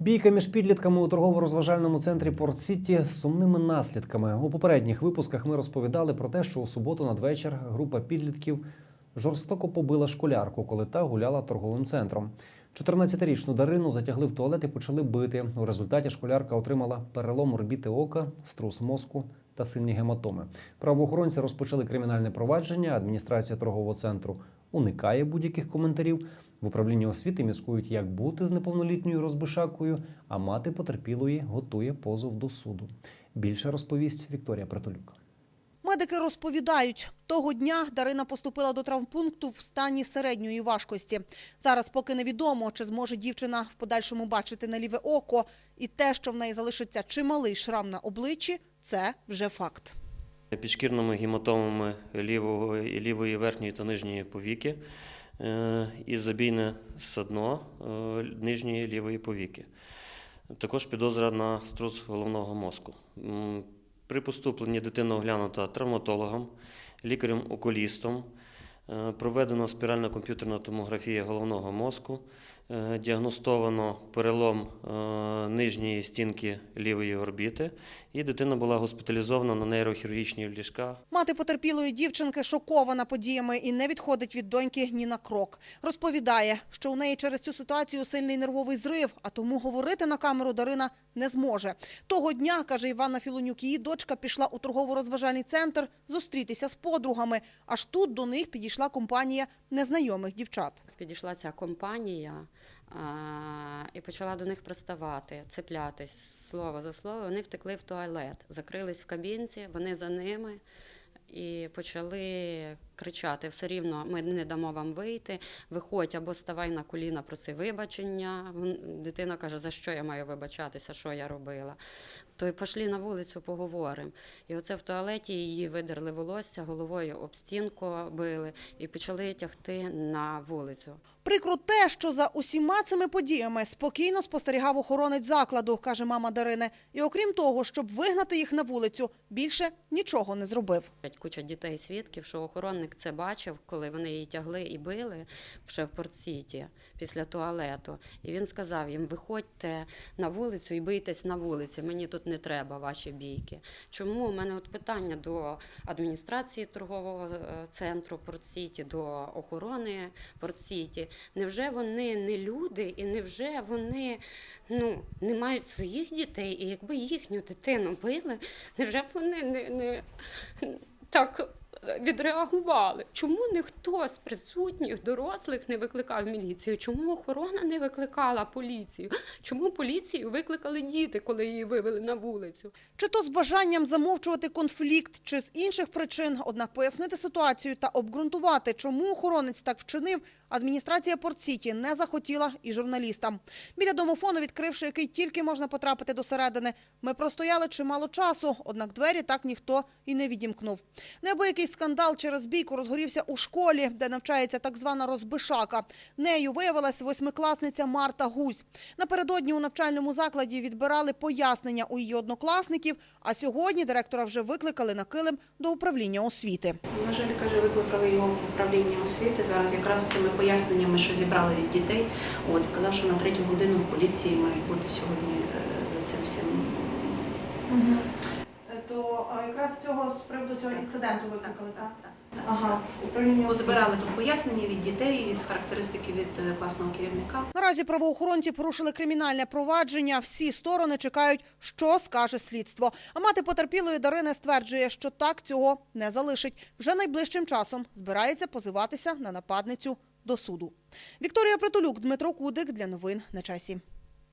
Бійка між підлітками у торгово-розважальному центрі Порт Сіті з сумними наслідками. У попередніх випусках ми розповідали про те, що у суботу надвечір група підлітків жорстоко побила школярку, коли та гуляла торговим центром. 14-річну Дарину затягли в туалет і почали бити. У результаті школярка отримала перелом орбіти ока, струс мозку та сильні гематоми. Правоохоронці розпочали кримінальне провадження. Адміністрація торгового центру уникає будь-яких коментарів. В управлінні освіти міскують, як бути з неповнолітньою розбишакою, а мати потерпілої готує позов до суду. Більше розповість Вікторія Притулюк. Медики розповідають, того дня Дарина поступила до травмпункту в стані середньої важкості. Зараз поки невідомо, чи зможе дівчина в подальшому бачити на ліве око. І те, що в неї залишиться чималий шрам на обличчі, це вже факт. Підшкірними гематомами лівої, лівої верхньої та нижньої повіки е, і забійне садно е, нижньої лівої повіки. Також підозра на струс головного мозку. При поступленні дитина оглянута травматологом, лікарем-окулістом, е, проведено спіральна комп'ютерна томографія головного мозку, діагностовано перелом е, нижньої стінки лівої орбіти, і дитина була госпіталізована на нейрохірургічні ліжка. Мати потерпілої дівчинки шокована подіями і не відходить від доньки ні на крок. Розповідає, що у неї через цю ситуацію сильний нервовий зрив, а тому говорити на камеру Дарина не зможе. Того дня, каже Іванна Філонюк, її дочка пішла у торгово-розважальний центр зустрітися з подругами. Аж тут до них підійшла компанія незнайомих дівчат. Підійшла ця компанія і почала до них приставати, цеплятись слово за слово. Вони втекли в туалет, закрились в кабінці, вони за ними і почали кричати: все рівно ми не дамо вам вийти. Виходь або ставай на коліна, проси вибачення. Дитина каже, за що я маю вибачатися, що я робила. То й пішли на вулицю, поговоримо. І оце в туалеті її видерли волосся, головою об стінку били і почали тягти на вулицю. Прикро те, що за усіма цими подіями спокійно спостерігав охоронець закладу, каже мама Дарини. І окрім того, щоб вигнати їх на вулицю, більше нічого не зробив. Куча дітей свідків, що охоронник це бачив, коли вони її тягли і били ще в Портсіті після туалету. І він сказав їм: виходьте на вулицю і бийтесь на вулиці. Мені тут не треба ваші бійки. Чому у мене от питання до адміністрації торгового е, центру Портсіті, до охорони Портсіті? Невже вони не люди, і невже вони ну, не мають своїх дітей? І якби їхню дитину били, невже б вони не, не так е, відреагували? Чому ніхто з присутніх дорослих не викликав міліцію? Чому охорона не викликала поліцію? Чому поліцію викликали діти, коли її вивели на вулицю? Чи то з бажанням замовчувати конфлікт, чи з інших причин, однак пояснити ситуацію та обґрунтувати, чому охоронець так вчинив, адміністрація Портсіті не захотіла і журналістам. Біля домофону, відкривши який тільки можна потрапити до середини, ми простояли чимало часу, однак двері так ніхто і не відімкнув. Неабиякий скандал через бійку розгорівся у школі, де навчається так звана розбишака. Нею виявилась восьмикласниця Марта Гусь. Напередодні у навчальному закладі відбирали пояснення у її однокласників, а сьогодні директора вже викликали на килим до управління освіти. На жаль, каже, викликали його в управління освіти. Зараз якраз цими поясненнями, що зібрали від дітей. От казав, що на третю годину в поліції мають бути сьогодні е, за цим всім. То якраз цього з приводу цього інциденту викликали, так, так. Ага, управління Позбирали тут пояснення від дітей, від характеристики від е, класного керівника. Наразі правоохоронці порушили кримінальне провадження. Всі сторони чекають, що скаже слідство. А мати потерпілої Дарини стверджує, що так цього не залишить. Вже найближчим часом збирається позиватися на нападницю до суду. Вікторія Притулюк, Дмитро Кудик для новин на часі.